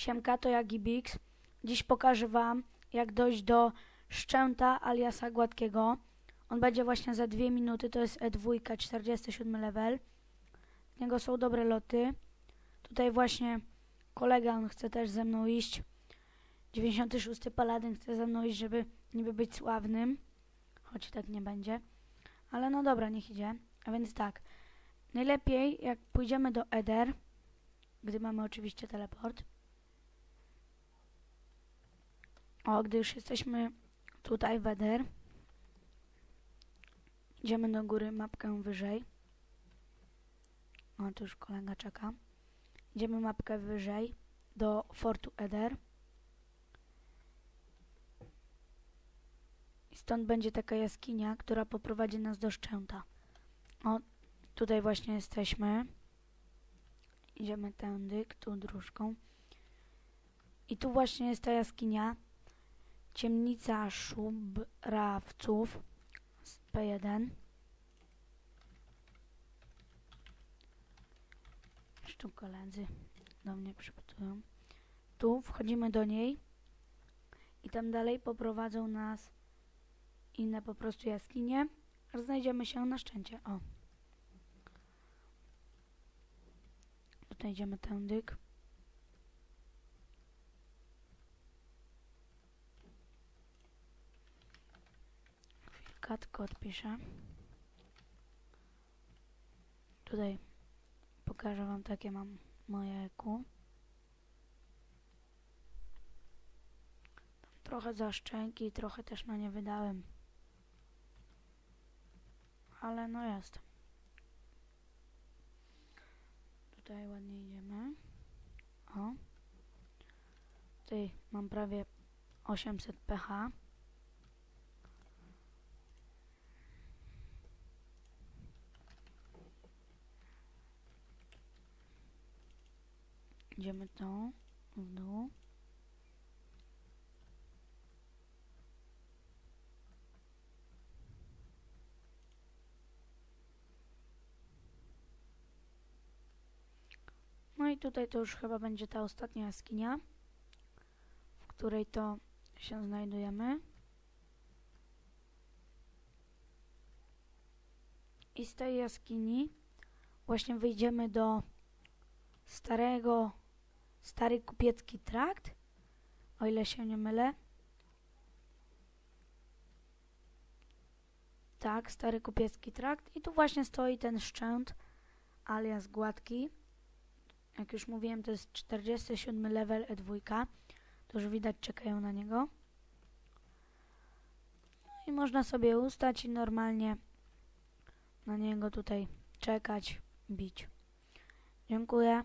Siemka, to ja Gibix. Dziś pokażę Wam, jak dojść do szczęta aliasa gładkiego. On będzie właśnie za dwie minuty, to jest E E2, 47 level. Z niego są dobre loty. Tutaj właśnie kolega, on chce też ze mną iść. 96 Paladyn chce ze mną iść, żeby niby być sławnym. Choć tak nie będzie. Ale no dobra, niech idzie. A więc tak. Najlepiej jak pójdziemy do Eder, gdy mamy oczywiście teleport. O, gdy już jesteśmy tutaj w Eder, idziemy do góry, mapkę wyżej. O, tu już kolega czeka. Idziemy mapkę wyżej do Fortu Eder. I stąd będzie taka jaskinia, która poprowadzi nas do szczęta. O, tutaj właśnie jesteśmy. Idziemy tędy, tu dróżką. I tu właśnie jest ta jaskinia. Ciemnica szubrawców z P1. Już tu koledzy do mnie przygotują. Tu wchodzimy do niej i tam dalej poprowadzą nas inne po prostu jaskinie, znajdziemy się na szczęcie. O. Tutaj idziemy tędyk. Tylko odpiszę. Tutaj pokażę wam takie mam moje EQ. Trochę za szczęki, trochę też na nie wydałem. Ale no jest. Tutaj ładnie idziemy. O. Tutaj mam prawie 800 pH. Idziemy tu, w dół. No i tutaj to już chyba będzie ta ostatnia jaskinia, w której to się znajdujemy. I z tej jaskini właśnie wyjdziemy do starego, stary kupiecki trakt, o ile się nie mylę. Tak, stary kupiecki trakt i tu właśnie stoi ten szczęt alias gładki. Jak już mówiłem, to jest 47 level E2. To już widać, czekają na niego. No I można sobie ustać i normalnie na niego tutaj czekać, bić. Dziękuję.